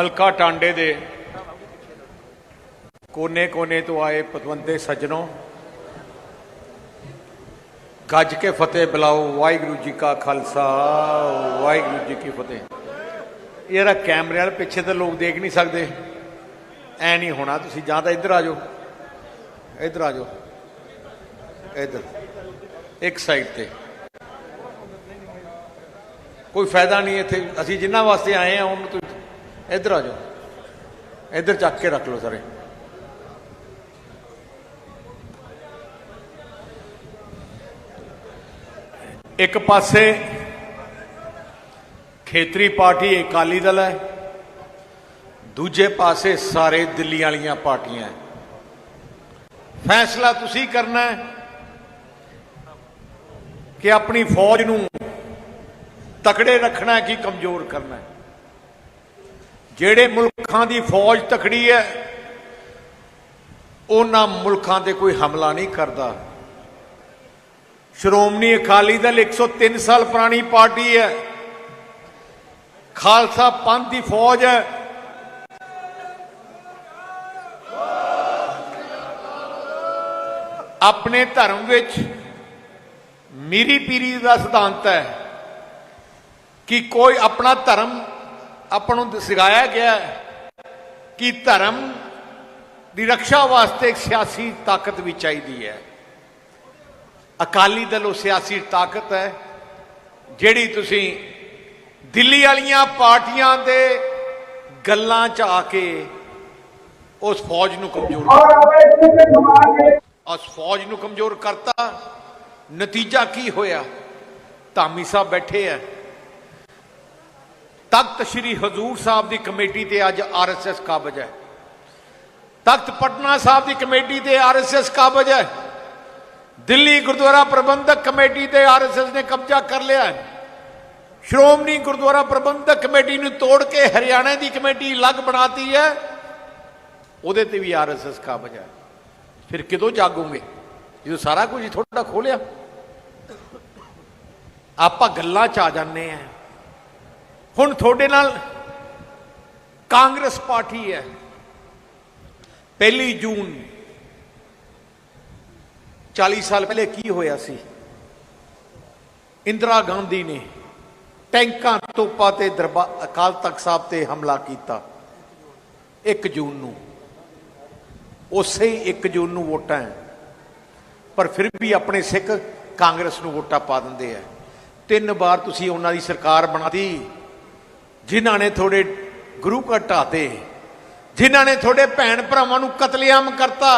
ਹਲਕਾ ਟਾਂਡੇ ਦੇ ਕੋਨੇ-ਕੋਨੇ ਤੋਂ ਆਏ ਪਤਵੰਤੇ ਸੱਜਣੋ, ਗੱਜ ਕੇ ਫਤਿਹ ਬੁਲਾਓ, ਵਾਹਿਗੁਰੂ ਜੀ ਕਾ ਖਾਲਸਾ, ਵਾਹਿਗੁਰੂ ਜੀ ਕੀ ਫਤਿਹ। ਇਹ ਜਿਹੜਾ ਕੈਮਰੇ ਵਾਲੇ ਪਿੱਛੇ ਤੇ ਲੋਕ ਦੇਖ ਨਹੀਂ ਸਕਦੇ। ਐ ਨਹੀਂ ਹੋਣਾ, ਤੁਸੀਂ ਜਾਂ ਤਾਂ ਇੱਧਰ ਆ ਜਾਓ। ਇੱਧਰ ਆ ਜਾਓ। ਇੱਧਰ। ਇੱਕ ਸਾਈਡ ਤੇ। ਕੋਈ ਫਾਇਦਾ ਨਹੀਂ ਇੱਥੇ। ਅਸੀਂ ਜਿੰਨਾ ਵਾਸਤੇ ਆਏ ਆ, ਉਹਨੂੰ ਤੁਸੀਂ ਇੱਧਰ ਆ ਜਾਓ। ਇੱਧਰ ਚੱਕ ਕੇ ਰੱਖ ਲਓ ਸਾਰੇ। ਇੱਕ ਪਾਸੇ ਖੇਤਰੀ ਪਾਰਟੀ ਅਕਾਲੀ ਦਲ ਹੈ, ਦੂਜੇ ਪਾਸੇ ਸਾਰੇ ਦਿੱਲੀ ਵਾਲੀਆਂ ਪਾਰਟੀਆਂ ਹੈ। ਫੈਸਲਾ ਤੁਸੀਂ ਕਰਨਾ ਹੈ ਕਿ ਆਪਣੀ ਫੌਜ ਨੂੰ ਤਕੜੇ ਰੱਖਣਾ ਹੈ ਕਿ ਕਮਜ਼ੋਰ ਕਰਨਾ ਹੈ? ਜਿਹੜੇ ਮੁਲਕਾਂ ਦੀ ਫੌਜ ਤਕੜੀ ਹੈ, ਉਹਨਾਂ ਮੁਲਕਾਂ ਤੇ ਕੋਈ ਹਮਲਾ ਨਹੀਂ ਕਰਦਾ। ਸ਼੍ਰੋਮਣੀ ਅਕਾਲੀ ਦਲ 103 ਸਾਲ ਪੁਰਾਣੀ ਪਾਰਟੀ ਹੈ। ਖਾਲਸਾ ਪੰਥ ਦੀ ਫੌਜ ਹੈ। ਆਪਣੇ ਧਰਮ ਵਿੱਚ ਮੀਰੀ ਪੀਰੀ ਦਾ ਸਿਧਾਂਤ ਹੈ ਕਿ ਕੋਈ ਆਪਣਾ ਧਰਮ ਆਪਾਂ ਨੂੰ ਸਿਖਾਇਆ ਗਿਆ ਕਿ ਧਰਮ ਦੀ ਰੱਖਿਆ ਵਾਸਤੇ ਇੱਕ ਸਿਆਸੀ ਤਾਕਤ ਵੀ ਚਾਹੀਦੀ ਹੈ। ਅਕਾਲੀ ਦਲ ਉਹ ਸਿਆਸੀ ਤਾਕਤ ਹੈ, ਜਿਹੜੀ ਤੁਸੀਂ ਦਿੱਲੀ ਵਾਲੀਆਂ ਪਾਰਟੀਆਂ ਦੇ ਗੱਲਾਂ 'ਚ ਆ ਕੇ ਉਸ ਫੌਜ ਨੂੰ ਕਮਜ਼ੋਰ ਉਸ ਫੌਜ ਨੂੰ ਕਮਜ਼ੋਰ ਕਰਤਾ। ਨਤੀਜਾ ਕੀ ਹੋਇਆ? ਧਾਮੀ ਸਾਹਿਬ ਬੈਠੇ ਆ। ਤਖਤ ਸ੍ਰੀ ਹਜ਼ੂਰ ਸਾਹਿਬ ਦੀ ਕਮੇਟੀ ਤੇ ਅੱਜ ਆਰਐਸਐਸ ਕਾਬਜ ਹੈ। ਤਖਤ ਪਟਨਾ ਸਾਹਿਬ ਦੀ ਕਮੇਟੀ ਤੇ ਆਰਐਸਐਸ ਕਾਬਜ ਹੈ। ਦਿੱਲੀ ਗੁਰਦੁਆਰਾ ਪ੍ਰਬੰਧਕ ਕਮੇਟੀ ਤੇ ਆਰਐਸਐਸ ਨੇ ਕਬਜ਼ਾ ਕਰ ਲਿਆ ਹੈ। ਸ਼੍ਰੋਮਣੀ ਗੁਰਦੁਆਰਾ ਪ੍ਰਬੰਧਕ ਕਮੇਟੀ ਨੂੰ ਤੋੜ ਕੇ ਹਰਿਆਣਾ ਦੀ ਕਮੇਟੀ ਅਲੱਗ ਬਣਾਤੀ ਹੈ। ਉਹਦੇ ਤੇ ਵੀ ਆਰਐਸਐਸ ਕਾਬਜ ਹੈ। ਫਿਰ ਕਿਦੋਂ ਜਾਗੋਗੇ? ਜਦੋਂ ਸਾਰਾ ਕੁਝ ਥੋੜਾ ਖੋਲਿਆ ਆਪਾਂ ਗੱਲਾਂ ਚ ਆ ਜਾਂਦੇ ਆ ਹੁਣ ਤੁਹਾਡੇ ਨਾਲ ਕਾਂਗਰਸ ਪਾਰਟੀ ਹੈ। ਪਹਿਲੀ ਜੂਨ 40 ਸਾਲ ਪਹਿਲੇ ਕੀ ਹੋਇਆ ਸੀ? ਇੰਦਰਾ ਗਾਂਧੀ ਨੇ ਟੈਂਕਾਂ ਤੋਪਾਂ ਤੇ ਦਰਬਾਰ ਅਕਾਲ ਤਖਤ ਸਾਹਿਬ ਤੇ ਹਮਲਾ ਕੀਤਾ 1 ਜੂਨ ਨੂੰ। ਉਸੇ ਹੀ 1 ਜੂਨ ਨੂੰ ਵੋਟਾਂ ਹੈ। ਪਰ ਫਿਰ ਵੀ ਆਪਣੇ ਸਿੱਖ ਕਾਂਗਰਸ ਨੂੰ ਵੋਟਾਂ ਪਾ ਦਿੰਦੇ ਆ ਤਿੰਨ ਵਾਰ ਤੁਸੀਂ ਉਹਨਾਂ ਦੀ ਸਰਕਾਰ ਬਣਾਤੀ। ਜਿਨ੍ਹਾਂ ਨੇ ਤੁਹਾਡੇ ਗੁਰੂ ਘਰ ਢਾਤੇ ਜਿਨ੍ਹਾਂ ਨੇ ਤੁਹਾਡੇ ਭੈਣ ਭਰਾਵਾਂ ਨੂੰ ਕਤਲੇਆਮ ਕਰਤਾ,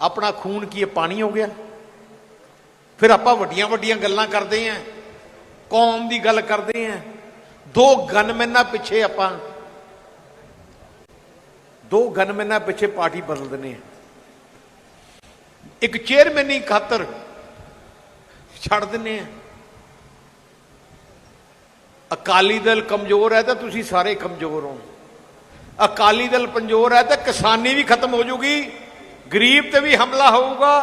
ਆਪਣਾ ਖੂਨ ਕੀ ਇਹ ਪਾਣੀ ਹੋ ਗਿਆ। ਫਿਰ ਆਪਾਂ ਵੱਡੀਆਂ ਵੱਡੀਆਂ ਗੱਲਾਂ ਕਰਦੇ ਆਂ ਕੌਮ ਦੀ ਗੱਲ ਕਰਦੇ ਆਂ ਦੋ ਗਨਮੈਨਾਂ ਪਿੱਛੇ ਆਪਾਂ, ਦੋ ਗਨਮੈਨਾਂ ਪਿੱਛੇ ਪਾਰਟੀ ਬਦਲ ਦਿੰਦੇ ਆ ਇੱਕ ਚੇਅਰਮੈਨੀ ਖਾਤਰ ਛੱਡ ਦਿੰਦੇ ਆ ਅਕਾਲੀ ਦਲ ਕਮਜ਼ੋਰ ਹੈ ਤਾਂ ਤੁਸੀਂ ਸਾਰੇ ਕਮਜ਼ੋਰ ਹੋ। ਅਕਾਲੀ ਦਲ ਕਮਜ਼ੋਰ ਹੈ ਤਾਂ ਕਿਸਾਨੀ ਵੀ ਖਤਮ ਹੋ ਜੂਗੀ, ਗਰੀਬ ਤੇ ਵੀ ਹਮਲਾ ਹੋਊਗਾ,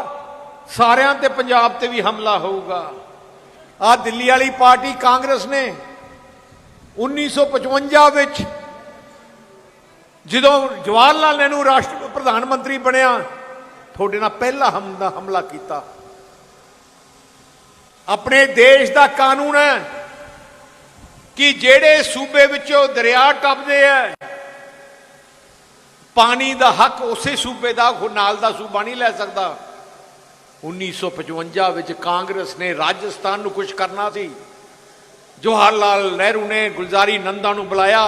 ਸਾਰਿਆਂ ਤੇ ਪੰਜਾਬ ਤੇ ਵੀ ਹਮਲਾ ਹੋਊਗਾ। ਆ ਦਿੱਲੀ ਵਾਲੀ ਪਾਰਟੀ ਕਾਂਗਰਸ ਨੇ 1955 ਵਿੱਚ ਜਦੋਂ ਜਵਾਹਰ ਲਾਲ ਨਹਿਰੂ ਰਾਸ਼ਟਰ ਪ੍ਰਧਾਨ ਮੰਤਰੀ ਬਣਿਆ, ਤੁਹਾਡੇ ਨਾਲ ਪਹਿਲਾ ਹਮਲਾ ਹਮਲਾ ਕੀਤਾ। ਆਪਣੇ ਦੇਸ਼ ਦਾ ਕਾਨੂੰਨ ਹੈ। ਕਿ ਜਿਹੜੇ ਸੂਬੇ ਵਿੱਚੋਂ ਦਰਿਆ ਟੱਪਦੇ ਆ, ਪਾਣੀ ਦਾ ਹੱਕ ਉਸੇ ਸੂਬੇ ਦਾ, ਉਹ ਨਾਲ ਦਾ ਸੂਬਾ ਨਹੀਂ ਲੈ ਸਕਦਾ। 1955 ਵਿੱਚ ਕਾਂਗਰਸ ਨੇ ਰਾਜਸਥਾਨ ਨੂੰ ਕੁਝ ਕਰਨਾ ਸੀ। ਜਵਾਹਰ ਲਾਲ ਨਹਿਰੂ ਨੇ ਗੁਲਜ਼ਾਰੀ ਨੰਦਾ ਨੂੰ ਬੁਲਾਇਆ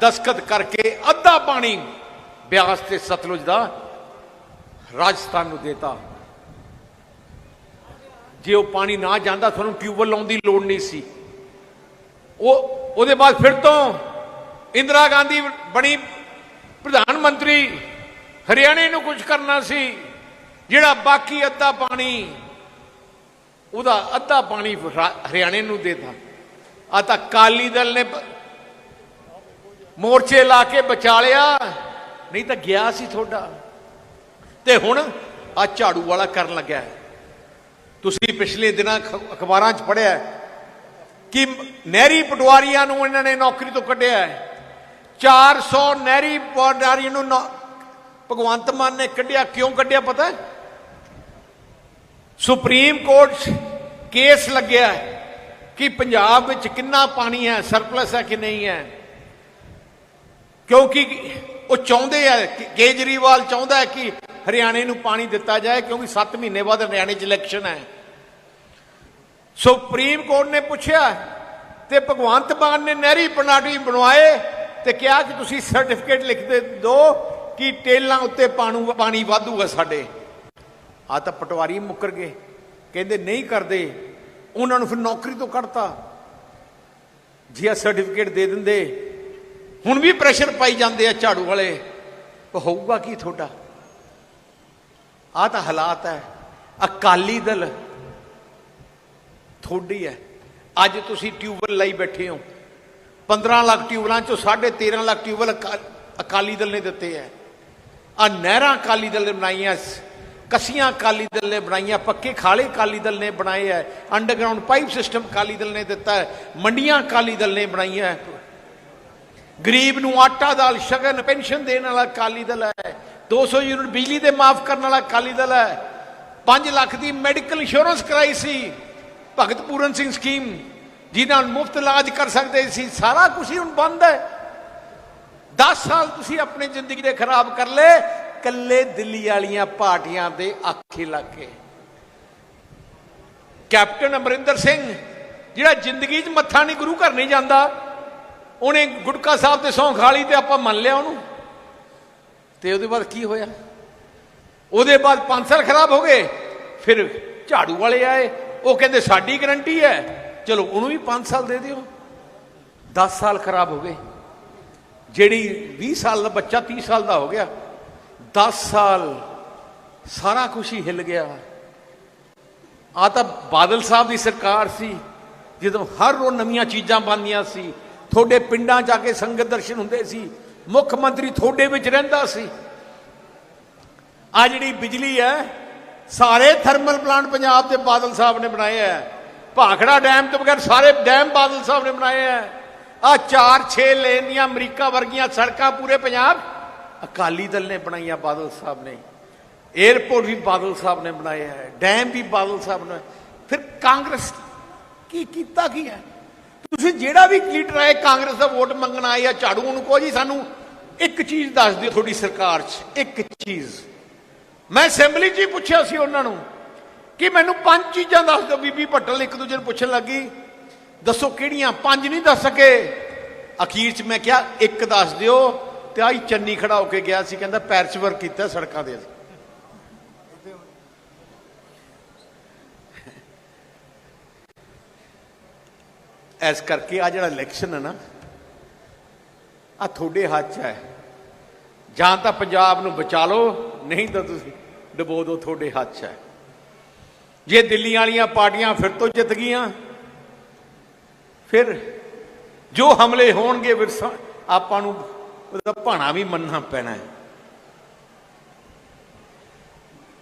ਦਸਖਤ ਕਰਕੇ ਅੱਧਾ ਪਾਣੀ ਬਿਆਸ ਤੇ ਸਤਲੁਜ ਦਾ ਰਾਜਸਥਾਨ ਨੂੰ ਦੇਤਾ। ਜੇ ਉਹ ਪਾਣੀ ਨਾ ਜਾਂਦਾ, ਤੁਹਾਨੂੰ ਟਿਊਬਵੈਲ ਲਾਉਣ ਦੀ ਲੋੜ ਨਹੀਂ ਸੀ। ਉਹ ਉਹਦੇ ਬਾਅਦ ਫਿਰ ਤੋਂ ਇੰਦਰਾ ਗਾਂਧੀ ਬਣੀ ਪ੍ਰਧਾਨ ਮੰਤਰੀ, ਹਰਿਆਣੇ ਨੂੰ ਕੁਝ ਕਰਨਾ ਸੀ, ਜਿਹੜਾ ਬਾਕੀ ਅੱਧਾ ਪਾਣੀ, ਉਹਦਾ ਅੱਧਾ ਪਾਣੀ ਹਰਿਆਣੇ ਨੂੰ ਦੇਤਾ। ਆ ਤਾਂ ਕਾਲੀ ਦਲ ਨੇ ਮੋਰਚੇ ਲਾ ਕੇ ਬਚਾ ਲਿਆ, ਨਹੀਂ ਤਾਂ ਗਿਆ ਸੀ ਤੁਹਾਡਾ। ਤੇ ਹੁਣ ਆ ਝਾੜੂ ਵਾਲਾ ਕਰਨ ਲੱਗਾ ਤੁਸੀਂ ਪਿਛਲੇ ਦਿਨਾਂ ਅਖਬਾਰਾਂ 'ਚ ਪੜਿਆ ਕਿ ਨਹਿਰੀ ਪਟਵਾਰੀਆਂ ਨੂੰ ਇਹਨਾਂ ਨੇ ਨੌਕਰੀ ਤੋਂ ਕੱਢਿਆ ਹੈ। 400 ਨਹਿਰੀ ਪੌਡਾਰੀ ਨੂੰ ਨੌ- ਭਗਵੰਤ ਮਾਨ ਨੇ ਕੱਢਿਆ। ਕਿਉਂ ਕੱਢਿਆ ਪਤਾ ਸੁਪਰੀਮ ਕੋਰਟ 'ਚ ਕੇਸ ਲੱਗਿਆ ਕਿ ਪੰਜਾਬ ਵਿੱਚ ਕਿੰਨਾ ਪਾਣੀ ਹੈ, ਸਰਪਲਸ ਹੈ ਕਿ ਨਹੀਂ ਹੈ। ਕਿਉਂਕਿ ਉਹ ਚਾਹੁੰਦੇ ਆ ਕੇਜਰੀਵਾਲ ਚਾਹੁੰਦਾ ਹੈ ਕਿ ਹਰਿਆਣੇ ਨੂੰ ਪਾਣੀ ਦਿੱਤਾ ਜਾਏ, ਕਿਉਂਕਿ 7 ਮਹੀਨੇ ਬਾਅਦ ਹਰਿਆਣੇ 'ਚ ਇਲੈਕਸ਼ਨ ਹੈ। ਸੁਪਰੀਮ ਕੋਰਟ ਨੇ ਪੁੱਛਿਆ ਤੇ ਭਗਵੰਤ ਮਾਨ ਨੇ ਨਹਿਰੀ ਪ੍ਰਣਾਲੀ ਬਣਵਾਏ ਤੇ ਕਿਹਾ ਕਿ ਤੁਸੀਂ ਸਰਟੀਫਿਕੇਟ ਲਿਖ ਦੇ ਦਿਓ ਕਿ ਟੇਲਾਂ ਉੱਤੇ ਪਾਣੂ ਪਾਣੀ ਵਾਧੂਗਾ ਸਾਡੇ। ਆ ਤਾਂ ਪਟਵਾਰੀ ਮੁੱਕਰ ਗਏ। ਕਹਿੰਦੇ ਨਹੀਂ ਕਰਦੇ। ਉਹਨਾਂ ਨੂੰ ਫਿਰ ਨੌਕਰੀ ਤੋਂ ਕੱਢਤਾ। ਜੀ ਆ ਸਰਟੀਫਿਕੇਟ ਦੇ ਦਿੰਦੇ। ਹੁਣ ਵੀ ਪ੍ਰੈਸ਼ਰ ਪਾਈ ਜਾਂਦੇ ਆ ਝਾੜੂ ਵਾਲੇ। ਉਹ ਹੋਊਗਾ ਕੀ ਤੁਹਾਡਾ? ਆ ਤਾਂ ਹਾਲਾਤ ਹੈ। ਅਕਾਲੀ ਦਲ ਥੋੜੀ ਹੈ। ਅੱਜ ਤੁਸੀਂ ਟਿਊਬਲ ਲਈ ਬੈਠੇ ਹੋ। 15 ਲੱਖ ਟਿਊਬਲਾਂ ਚੋਂ 13.5 ਲੱਖ ਟਿਊਬਲ ਅਕਾ- ਅਕਾਲੀ ਦਲ ਨੇ ਦਿੱਤੇ ਹੈ। ਆ ਨਹਿਰਾਂ ਅਕਾਲੀ ਦਲ ਨੇ ਬਣਾਈਆਂ ਸ- ਕਸੀਆਂ ਅਕਾਲੀ ਦਲ ਨੇ ਬਣਾਈਆਂ, ਪੱਕੇ ਖਾਲੇ ਅਕਾਲੀ ਦਲ ਨੇ ਬਣਾਏ ਹੈ। Underground pipe system Akali Dal ਨੇ ਦਿੱਤਾ ਹੈ। ਮੰਡੀਆਂ ਅਕਾਲੀ ਦਲ ਨੇ ਬਣਾਈਆਂ ਹੈ। ਗਰੀਬ ਨੂੰ ਆਟਾ ਦਾਲ, ਸ਼ਗਨ, ਪੈਨਸ਼ਨ ਦੇਣ ਵਾਲਾ ਅਕਾਲੀ ਦਲ ਹੈ। 200 ਯੂਨਿਟ ਬਿਜਲੀ ਦੇ ਮਾਫ ਕਰਨ ਵਾਲਾ ਅਕਾਲੀ ਦਲ ਹੈ। 5 ਲੱਖ ਦੀ ਮੈਡੀਕਲ ਇੰਸ਼ੋਰੈਂਸ ਕਰਾਈ ਸੀ। ਭਗਤ ਪੂਰਨ ਸਿੰਘ ਸਕੀਮ ਜਿਹਨਾਂ ਨੂੰ ਮੁਫਤ ਇਲਾਜ ਕਰ ਸਕਦੇ ਸੀ, ਸਾਰਾ ਕੁਝ ਹੀ ਹੁਣ ਬੰਦ ਹੈ। 10 ਸਾਲ ਤੁਸੀਂ ਆਪਣੀ ਜ਼ਿੰਦਗੀ ਦੇ ਖਰਾਬ ਕਰ ਲਏ ਕੱਲੇ ਦਿੱਲੀ ਵਾਲੀਆਂ ਪਾਰਟੀਆਂ ਦੇ ਆਖੇ ਲੱਗ ਕੈਪਟਨ ਅਮਰਿੰਦਰ ਸਿੰਘ, ਜਿਹੜਾ ਜ਼ਿੰਦਗੀ 'ਚ ਮੱਥਾ ਨਹੀਂ, ਗੁਰੂ ਘਰ ਨਹੀਂ ਜਾਂਦਾ, ਉਹਨੇ ਗੁਟਕਾ ਸਾਹਿਬ ਤੇ ਸੌਂ ਲਈ ਤੇ ਆਪਾਂ ਮੰਨ ਲਿਆ ਉਹਨੂੰ। ਤੇ ਉਹਦੇ ਬਾਅਦ ਕੀ ਹੋਇਆ? ਉਹਦੇ ਬਾਅਦ 5 ਸਾਲ ਖਰਾਬ ਹੋ ਗਏ, ਫਿਰ ਝਾੜੂ ਵਾਲੇ ਆਏ ਉਹ ਕਹਿੰਦੇ, ਸਾਡੀ ਗਰੰਟੀ ਹੈ। ਚਲੋ, ਉਹਨੂੰ ਵੀ 5 ਸਾਲ ਦੇ ਦਿਓ। 10 ਸਾਲ ਖਰਾਬ ਹੋ ਗਏ। ਜਿਹੜੀ 20 ਸਾਲ ਦਾ ਬੱਚਾ 30 ਸਾਲ ਦਾ ਹੋ ਗਿਆ 10 ਸਾਲ ਸਾਰਾ ਕੁਝ ਹੀ ਹਿੱਲ ਗਿਆ। ਆ ਤਾਂ ਬਾਦਲ ਸਾਹਿਬ ਦੀ ਸਰਕਾਰ ਸੀ, ਜਦੋਂ ਹਰ ਰੋਜ਼ ਨਵੀਆਂ ਚੀਜ਼ਾਂ ਬਣਦੀਆਂ ਸੀ। ਤੁਹਾਡੇ ਪਿੰਡਾਂ ਜਾ ਕੇ ਸੰਗਤ ਦਰਸ਼ਨ ਹੁੰਦੇ ਸੀ, ਮੁੱਖ ਮੰਤਰੀ ਤੁਹਾਡੇ ਵਿੱਚ ਰਹਿੰਦਾ ਸੀ। ਆ ਜਿਹੜੀ ਬਿਜਲੀ ਹੈ ਸਾਰੇ ਥਰਮਲ ਪਲਾਂਟ ਪੰਜਾਬ ਦੇ ਬਾਦਲ ਸਾਹਿਬ ਨੇ ਬਣਾਏ ਹੈ ਭਾਖੜਾ ਡੈਮ ਤੋਂ ਬਗੈਰ ਸਾਰੇ ਡੈਮ ਬਾਦਲ ਸਾਹਿਬ ਨੇ ਬਣਾਏ ਹੈ ਆ 4-6 ਲੇਨ ਦੀਆਂ ਅਮਰੀਕਾ ਵਰਗੀਆਂ ਸੜਕਾਂ ਪੂਰੇ ਪੰਜਾਬ ਅਕਾਲੀ ਦਲ ਨੇ ਬਣਾਈਆਂ ਬਾਦਲ ਸਾਹਿਬ ਨੇ। 에ਅਰਪੋਰਟ ਵੀ ਬਾਦਲ ਸਾਹਿਬ ਨੇ ਬਣਾਏ ਹੈ ਡੈਮ ਵੀ ਬਾਦਲ ਸਾਹਿਬ ਨੇ ਫਿਰ ਕਾਂਗਰਸ ਕੀ ਕੀਤਾ ਕੀ ਹੈ ਤੁਸੀਂ ਜਿਹੜਾ ਵੀ ਲੀਡਰ ਆਏ, ਕਾਂਗਰਸ ਦਾ ਵੋਟ ਮੰਗਣ ਆਏ ਆ ਝਾੜੂ ਨੂੰ ਕਹੋ ਜੀ, ਸਾਨੂੰ ਇੱਕ ਚੀਜ਼ ਦੱਸ ਦਿਓ ਤੁਹਾਡੀ ਸਰਕਾਰ 'ਚ, ਇੱਕ ਚੀਜ਼। ਮੈਂ ਅਸੈਂਬਲੀ 'ਚ ਹੀ ਪੁੱਛਿਆ ਸੀ ਉਹਨਾਂ ਨੂੰ ਕਿ ਮੈਨੂੰ ਪੰਜ ਚੀਜ਼ਾਂ ਦੱਸ ਦਿਓ, ਬੀਬੀ ਭੱਟਲ ਇੱਕ ਦੂਜੇ ਨੂੰ ਪੁੱਛਣ ਲੱਗੀ। ਦੱਸੋ ਕਿਹੜੀਆਂ? ਪੰਜ ਨਹੀਂ ਦੱਸ ਸਕੇ। ਅਖੀਰ 'ਚ ਮੈਂ ਕਿਹਾ, ਇੱਕ ਦੱਸ ਦਿਓ ਤੇ ਆਈ ਚੰਨੀ ਖੜਾ ਹੋ ਕੇ ਗਿਆ ਸੀ, ਕਹਿੰਦਾ ਪੈਰਚ ਵਰਕ ਕੀਤਾ ਸੜਕਾਂ ਦੇ ਐਸ ਕਰਕੇ ਆ ਜਿਹੜਾ ਇਲੈਕਸ਼ਨ ਹੈ ਨਾ ਆ ਤੁਹਾਡੇ ਹੱਥ 'ਚ ਹੈ। ਜਾਂ ਤਾਂ ਪੰਜਾਬ ਨੂੰ ਬਚਾ ਲਓ ਨਹੀਂ ਤਾਂ ਤੁਸੀਂ ਡਬੋ ਦੋ ਤੁਹਾਡੇ ਹੱਥ 'ਚ ਹੈ। ਜੇ ਦਿੱਲੀ ਵਾਲੀਆਂ ਪਾਰਟੀਆਂ ਫਿਰ ਤੋਂ ਜਿੱਤ ਗਈਆਂ, ਫਿਰ ਜੋ ਹਮਲੇ ਹੋਣਗੇ ਫਿਰ ਆਪਾਂ ਨੂੰ ਉਹਦਾ ਭਾਣਾ ਵੀ ਮੰਨਣਾ ਪੈਣਾ ਹੈ।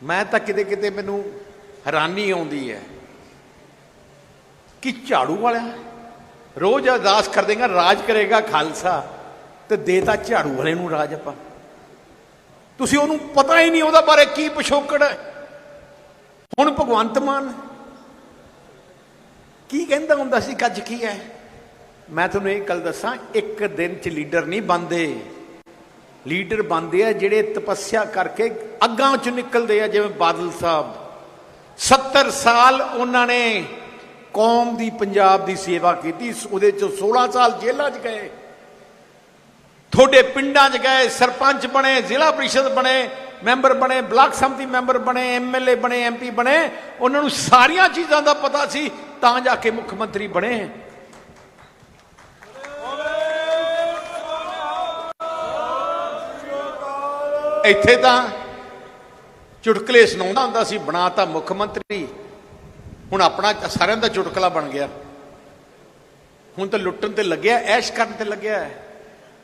ਮੈਂ ਤਾਂ ਕਿਤੇ ਕਿਤੇ ਮੈਨੂੰ ਹੈਰਾਨੀ ਆਉਂਦੀ ਹੈ ਕਿ ਝਾੜੂ ਵਾਲਾ ਰੋਜ਼ ਅਰਦਾਸ ਕਰ ਦੇਗਾ ਰਾਜ ਕਰੇਗਾ ਖਾਲਸਾ, ਤੇ ਦੇਤਾ ਝਾੜੂ ਵਾਲੇ ਨੂੰ ਰਾਜ ਆਪਾਂ। ਤੁਸੀਂ ਉਹਨੂੰ ਪਤਾ ਹੀ ਨਹੀਂ ਉਹਦਾ ਬਾਰੇ ਕੀ ਪਿਛੋਕੜ ਹੈ। ਹੁਣ ਭਗਵੰਤ ਮਾਨ ਕੀ ਕਹਿੰਦਾ ਹੁੰਦਾ ਸੀ ਕੱਜ ਕੀ ਹੈ? ਮੈਂ ਤੁਹਾਨੂੰ ਇਹ ਗੱਲ ਦੱਸਾਂ, ਇੱਕ ਦਿਨ ਚ ਲੀਡਰ ਨਹੀਂ ਬਣਦੇ। ਲੀਡਰ ਬਣਦੇ ਆ ਜਿਹੜੇ ਤਪੱਸਿਆ ਕਰਕੇ ਅੱਗਾਂ ਚ ਨਿਕਲਦੇ ਆ, ਜਿਵੇਂ ਬਾਦਲ ਸਾਹਿਬ। 70 ਸਾਲ ਉਹਨਾਂ ਨੇ ਕੌਮ ਦੀ, ਪੰਜਾਬ ਦੀ ਸੇਵਾ ਕੀਤੀ, ਉਹਦੇ ਚ 16 ਸਾਲ ਜੇਲ੍ਹਾਂ 'ਚ ਗਏ। ਤੁਹਾਡੇ ਪਿੰਡਾਂ 'ਚ ਗਏ, ਸਰਪੰਚ ਬਣੇ, ਜ਼ਿਲ੍ਹਾ ਪ੍ਰੀਸ਼ਦ ਬਣੇ, ਮੈਂਬਰ ਬਣੇ, ਬਲਾਕ ਸੰਮਤੀ ਮੈਂਬਰ ਬਣੇ, ਐਮਐਲਏ ਬਣੇ, ਐਮਪੀ ਬਣੇ, ਉਹਨਾਂ ਨੂੰ ਸਾਰੀਆਂ ਚੀਜ਼ਾਂ ਦਾ ਪਤਾ ਸੀ, ਤਾਂ ਜਾ ਕੇ ਮੁੱਖ ਮੰਤਰੀ ਬਣੇ। ਇੱਥੇ ਤਾਂ ਚੁਟਕਲੇ ਸੁਣਾਉਂਦਾ ਹੁੰਦਾ ਸੀ ਬਣਾਤਾ ਮੁੱਖ ਮੰਤਰੀ। ਹੁਣ ਆਪਣਾ ਸਾਰਿਆਂ ਦਾ ਚੁਟਕਲਾ ਬਣ ਗਿਆ। ਹੁਣ ਤਾਂ ਲੁੱਟਣ ਤੇ ਲੱਗਿਆ, ਐਸ਼ ਕਰਨ ਤੇ ਲੱਗਿਆ। ਹੈ।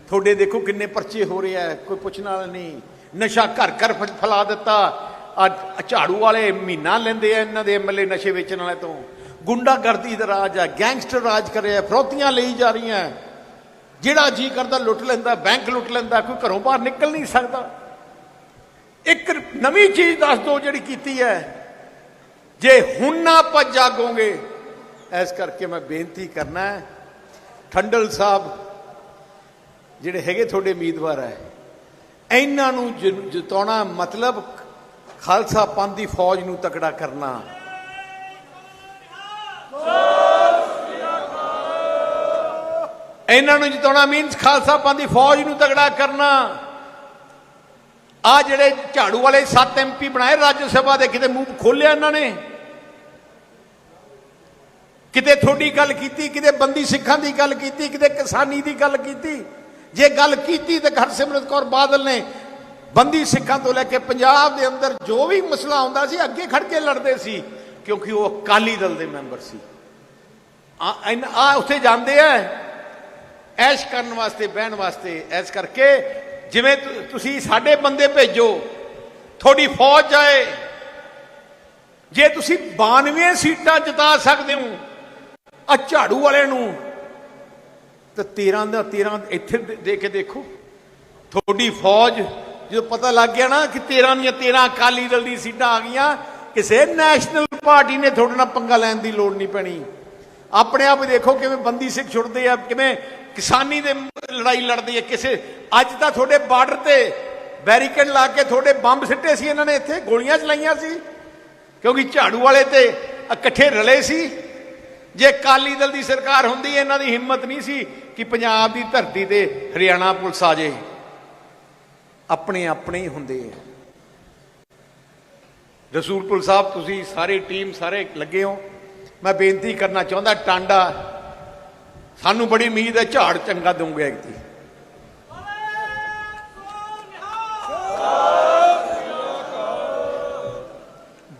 ਤੁਹਾਡੇ ਦੇਖੋ ਕਿੰਨੇ ਪਰਚੇ ਹੋ ਰਹੇ ਹੈ ਕੋਈ ਪੁੱਛਣ ਵਾਲਾ ਨਹੀਂ। ਨਸ਼ਾ ਘਰ ਘਰ ਫ- ਫੈਲਾ ਦਿੱਤਾ। ਆ ਝਾੜੂ ਵਾਲੇ ਮਹੀਨਾ ਲੈਂਦੇ ਆ ਇਹਨਾਂ ਦੇ ਐਮਐਲਏ ਨਸ਼ੇ ਵੇਚਣ ਵਾਲੇ ਤੋਂ। ਗੁੰਡਾਗਰਦੀ ਦਾ ਰਾਜ ਆ, ਗੈਂਗਸਟਰ ਰਾਜ ਕਰ ਰਿਹਾ ਫਰੋਤੀਆਂ ਲਈ ਜਾ ਰਹੀਆਂ। ਜਿਹੜਾ ਜੀ ਕਰਦਾ ਲੁੱਟ ਲੈਂਦਾ, ਬੈਂਕ ਲੁੱਟ ਲੈਂਦਾ, ਕੋਈ ਘਰੋਂ ਬਾਹਰ ਨਿਕਲ ਨਹੀਂ ਸਕਦਾ। ਇੱਕ ਨਵੀਂ ਚੀਜ਼ ਦੱਸ ਦਿਓ ਜਿਹੜੀ ਕੀਤੀ ਹੈ। ਜੇ ਹੁਣ ਨਾ ਆਪਾਂ ਜਾਗੋਗੇ, ਇਸ ਕਰਕੇ ਮੈਂ ਬੇਨਤੀ ਕਰਨਾ ਹੈ, ਠੰਡਲ ਸਾਹਿਬ ਜਿਹੜੇ ਹੈਗੇ ਤੁਹਾਡੇ ਉਮੀਦਵਾਰ ਹੈ। ਇਹਨਾਂ ਨੂੰ ਜਿ- ਜਿਤਾਉਣਾ ਮਤਲਬ ਖਾਲਸਾ ਪੰਥ ਦੀ ਫੌਜ ਨੂੰ ਤਕੜਾ ਕਰਨਾ। ਇਹਨਾਂ ਨੂੰ ਜਿਤਾਉਣਾ ਮੀਨਸ ਖਾਲਸਾ ਪੰਥ ਦੀ ਫੌਜ ਨੂੰ ਤਗੜਾ ਕਰਨਾ। ਆ ਜਿਹੜੇ ਝਾੜੂ ਵਾਲੇ 7 ਐਮਪੀ ਬਣਾਏ ਰਾਜ ਸਭਾ ਦੇ, ਕਿਤੇ ਮੂੰਹ ਖੋਲਿਆ ਇਹਨਾਂ ਨੇ। ਕਿਤੇ ਥੋੜੀ ਗੱਲ ਕੀਤੀ, ਕਿਤੇ ਬੰਦੀ ਸਿੱਖਾਂ ਦੀ ਗੱਲ ਕੀਤੀ, ਕਿਤੇ ਕਿਸਾਨੀ ਦੀ ਗੱਲ ਕੀਤੀ। ਜੇ ਗੱਲ ਕੀਤੀ ਤਾਂ ਹਰਸਿਮਰਤ ਕੌਰ ਬਾਦਲ ਨੇ ਬੰਦੀ ਸਿੱਖਾਂ ਤੋਂ ਲੈ ਕੇ ਪੰਜਾਬ ਦੇ ਅੰਦਰ ਜੋ ਵੀ ਮਸਲਾ ਆਉਂਦਾ ਸੀ, ਅੱਗੇ ਖੜ ਕੇ ਲੜਦੇ ਸੀ, ਕਿਉਂਕਿ ਉਹ ਅਕਾਲੀ ਦਲ ਦੇ ਮੈਂਬਰ ਸੀ। ਆ ਉੱਥੇ ਜਾਂਦੇ ਆ ਐਸ਼ ਕਰਨ ਵਾਸਤੇ, ਬਹਿਣ ਵਾਸਤੇ, ਐਸ ਕਰਕੇ ਜਿਵੇਂ ਤੁਸੀਂ ਸਾਡੇ ਬੰਦੇ ਭੇਜੋ, ਤੁਹਾਡੀ ਫੌਜ ਜਾਏ ਜੇ ਤੁਸੀਂ 92 ਸੀਟਾਂ ਜਿਤਾ ਸਕਦੇ ਹੋ ਆ ਝਾੜੂ ਵਾਲੇ ਨੂੰ ਤਾਂ 13 ਦਾ 13 ਇੱਥੇ ਦੇ- ਦੇ ਕੇ ਦੇਖੋ। ਤੁਹਾਡੀ ਫੌਜ ਜਦੋਂ ਪਤਾ ਲੱਗ ਗਿਆ ਨਾ ਕਿ 13 ਦੀਆਂ 13 ਅਕਾਲੀ ਦਲ ਦੀ ਸੀਟਾਂ ਆ ਗਈਆਂ, ਕਿਸੇ ਨੈਸ਼ਨਲ ਪਾਰਟੀ ਨੇ ਤੁਹਾਡੇ ਨਾਲ ਪੰਗਾ ਲੈਣ ਦੀ ਲੋੜ ਨਹੀਂ ਪੈਣੀ। ਆਪਣੇ ਆਪ ਦੇਖੋ ਕਿਵੇਂ ਬੰਦੀ ਸਿੱਖ ਛੁੱਟਦੇ ਆ, ਕਿਵੇਂ ਕਿਸਾਨੀ ਦੇ ਲੜਾਈ ਲੜਦੇ ਆ, ਕਿਸੇ ਅੱਜ ਤਾਂ ਤੁਹਾਡੇ ਬਾਰਡਰ ਤੇ ਬੈਰੀਕੇਡ ਲਾ ਕੇ ਤੁਹਾਡੇ ਬੰਬ ਸਿੱਟੇ ਸੀ ਇਹਨਾਂ ਨੇ ਇੱਥੇ, ਗੋਲੀਆਂ ਚਲਾਈਆਂ ਸੀ। ਕਿਉਂਕਿ ਝਾੜੂ ਵਾਲੇ ਤੇ ਇਕੱਠੇ ਰਲੇ ਸੀ। ਜੇ ਅਕਾਲੀ ਦਲ ਦੀ ਸਰਕਾਰ ਹੁੰਦੀ, ਇਹਨਾਂ ਦੀ ਹਿੰਮਤ ਨਹੀਂ ਸੀ ਕਿ ਪੰਜਾਬ ਦੀ ਧਰਤੀ ਤੇ ਹਰਿਆਣਾ ਪੁਲਿਸ ਆ ਜੇ ਆਪਣੇ ਆਪਣੇ ਹੀ ਹੁੰਦੇ ਆ। ਰਸੂਲਪੁਰ ਸਾਹਿਬ, ਤੁਸੀਂ ਸਾਰੇ ਟੀਮ ਸਾਰੇ ਲੱਗੇ ਹੋ। ਮੈਂ ਬੇਨਤੀ ਕਰਨਾ ਚਾਹੁੰਦਾ, ਟਾਂਡਾ, ਸਾਨੂੰ ਬੜੀ ਉਮੀਦ ਹੈ ਝਾੜ ਚੰਗਾ ਦਊਂਗੇ ਐਕਤੀ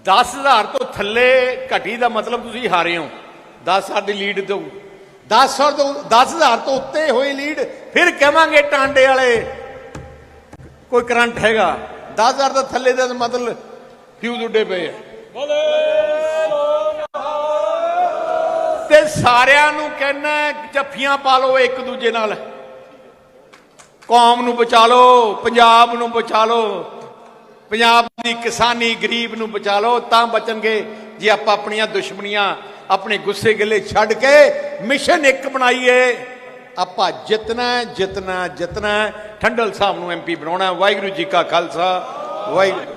ਦਸ ਹਜ਼ਾਰ ਤੋਂ ਥੱਲੇ ਘਟੀ ਦਾ ਮਤਲਬ ਤੁਸੀਂ ਹਾਰੇ ਹੋ। 10 ਦੀ ਲੀਡ ਤੋਂ 10 ਤੋਂ 10000 ਤੋਂ ਉੱਤੇ ਹੋਈ ਲੀਡ ਫਿਰ ਕਹਾਂਗੇ ਟਾਂਡੇ ਵਾਲੇ ਕੋਈ ਕਰੰਟ ਹੈਗਾ। 10000 ਤੋਂ ਥੱਲੇ ਦਾ ਮਤਲਬ ਫਿਊਜ਼ ਉੱਡੇ ਪਏ ਆ। ਤੇ ਸਾਰਿਆਂ ਨੂੰ ਕਹਿਣਾ ਜੱਫੀਆਂ ਪਾ ਲਓ ਇੱਕ ਦੂਜੇ ਨਾਲ। ਕੌਮ ਨੂੰ ਬਚਾ ਲਓ ਪੰਜਾਬ ਨੂੰ ਬਚਾ ਲਓ। ਪੰਜਾਬ ਦੀ ਕਿਸਾਨੀ ਗਰੀਬ ਨੂੰ ਬਚਾ ਲਓ ਤਾਂ ਬਚਣਗੇ ਜੇ ਆਪਾਂ ਆਪਣੀਆਂ ਦੁਸ਼ਮਣੀਆਂ ਆਪਣੇ ਗੁੱਸੇ ਗਿੱਲੇ ਛੱਡ ਕੇ ਮਿਸ਼ਨ ਇੱਕ ਬਣਾਈਏ। ਆਪਾਂ ਜਿੱਤਣਾ ਜਿੱਤਣਾ ਜਿੱਤਣਾ ਠੰਡਲ ਸਾਹਿਬ ਨੂੰ ਐਮਪੀ ਬਣਾਉਣਾ ਵਾਹਿਗੁਰੂ ਜੀ ਕਾ ਖਾਲਸਾ। ਵਾਹਿਗੁਰੂ